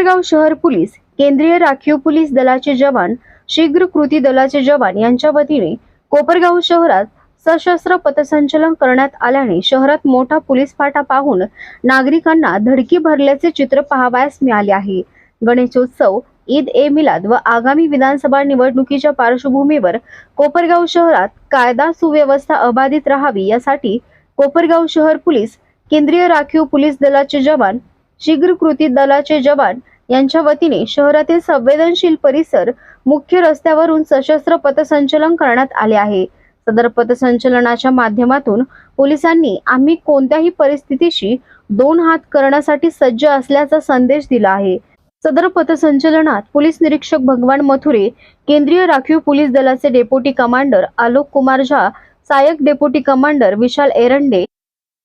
कोपरगाव शहर पोलीस केंद्रीय राखीव पोलीस दलाचे जवान शीघ्र कृती दलाचे जवान यांच्या वतीने कोपरगाव शहरात सशस्त्र पथसंचलन करण्यात आल्याने शहरात मोठा पोलीस फाटा पाहून नागरिकांना धडकी भरल्याचे चित्र पाहावयास मिळाले आहे. गणेशोत्सव ईद ए मिलाद व आगामी विधानसभा निवडणुकीच्या पार्श्वभूमीवर कोपरगाव शहरात कायदा सुव्यवस्था अबाधित राहावी यासाठी कोपरगाव शहर पोलीस केंद्रीय राखीव पोलीस दलाचे जवान शीघ्र कृती दलाचे जवान यांच्या वतीने शहरातील संवेदनशील परिसर मुख्य रस्त्यावरून सशस्त्र पथसंचलन करण्यात आले आहे. सदर पथसंचलनाच्या माध्यमातून पोलिसांनी आम्ही कोणत्याही परिस्थितीशी दोन हात करण्यासाठी सज्ज असल्याचा संदेश दिला आहे. सदर पथसंचलनात पोलीस निरीक्षक भगवान मथुरे केंद्रीय राखीव पोलीस दलाचे डेप्युटी कमांडर आलोक कुमार झा सहाय्यक डेप्युटी कमांडर विशाल एरंडे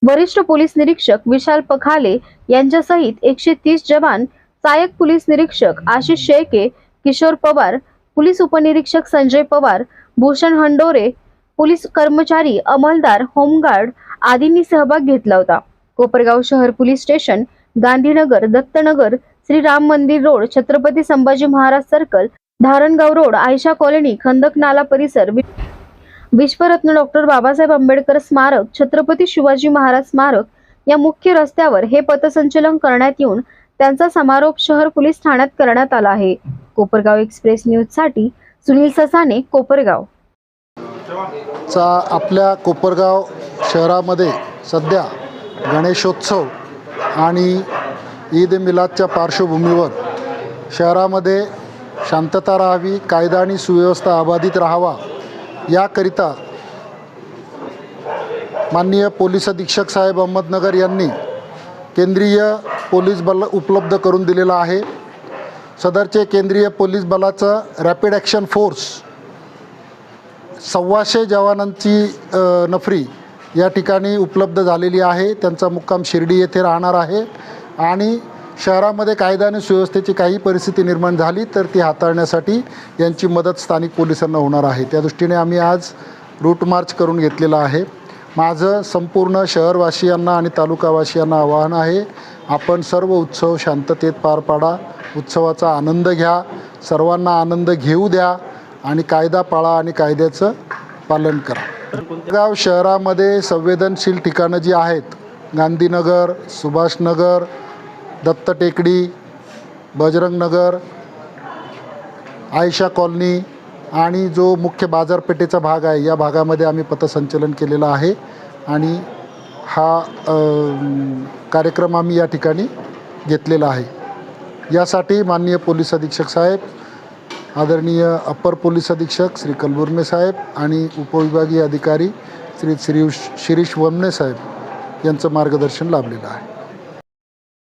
वरिष्ठ पोलीस निरीक्षक विशाल पखाले यांच्यासहित एकशे तीस जवान सहाय्यक पोलीस निरीक्षक आशिष शेळके किशोर पवार पोलीस उपनिरीक्षक संजय पवार भूषण हंडोरे पोलीस कर्मचारी अंमलदार होमगार्ड आदींनी सहभाग घेतला होता. कोपरगाव शहर पोलीस स्टेशन गांधीनगर दत्तनगर श्री राम मंदिर road Chhatrapati Sambhaji Maharaj circle Dharangaon road Ayesha colony खंदक नाला परिसर विश्वरत्न डॉक्टर बाबासाहेब आंबेडकर स्मारक छत्रपती शिवाजी महाराज स्मारक या मुख्य रस्त्यावर हे पथसंचलन करण्यात येऊन त्यांचा समारोप शहर पोलीस ठाण्यात करण्यात आला आहे. कोपरगाव एक्सप्रेस न्यूजसाठी सुनील ससाने कोपरगाव. चा आपल्या कोपरगाव शहरामध्ये सध्या गणेशोत्सव आणि ईद मिलादच्या पार्श्वभूमीवर शहरामध्ये शांतता राहावी कायदा आणि सुव्यवस्था अबाधित राहावा याकरिता माननीय पोलीस अधीक्षक साहेब अहमदनगर यांनी केंद्रीय पोलीस बल उपलब्ध करून दिलेलं आहे. सदरचे केंद्रीय पोलीस बलाचं रॅपिड ॲक्शन फोर्स सव्वाशे जवानांची नफरी या ठिकाणी उपलब्ध झालेली आहे. त्यांचा मुक्काम शिर्डी येथे राहणार आहे. आणि शहरामध्ये कायदा आणि सुव्यवस्थेची काही परिस्थिती निर्माण झाली तर ती हाताळण्यासाठी यांची मदत स्थानिक पोलिसांना होणार आहे. त्या दृष्टीने आम्ही आज रूट मार्च करून घेतलेला आहे. माझं संपूर्ण शहरवासियांना आणि तालुकावासियांना आवाहन आहे आपण सर्व उत्सव शांततेत पार पाडा उत्सवाचा आनंद घ्या सर्वांना आनंद घेऊ द्या आणि कायदा पाळा आणि कायद्याचं पालन करा. गाव शहरामध्ये संवेदनशील ठिकाणं जी आहेत गांधीनगर सुभाषनगर दत्त टेकडी बजरंगनगर आयशा कॉलनी आणि जो मुख्य बाजारपेठेचा भाग आहे या भागामध्ये आम्ही पथसंचलन केलेलं आहे. आणि हा कार्यक्रम आम्ही या ठिकाणी घेतलेला आहे. यासाठी माननीय पोलीस अधीक्षक साहेब आदरणीय अप्पर पोलीस अधीक्षक श्री कलबुर्मे साहेब आणि उपविभागीय अधिकारी श्री श्री शिरीष वमने साहेब यांचं मार्गदर्शन लाभलेलं आहे.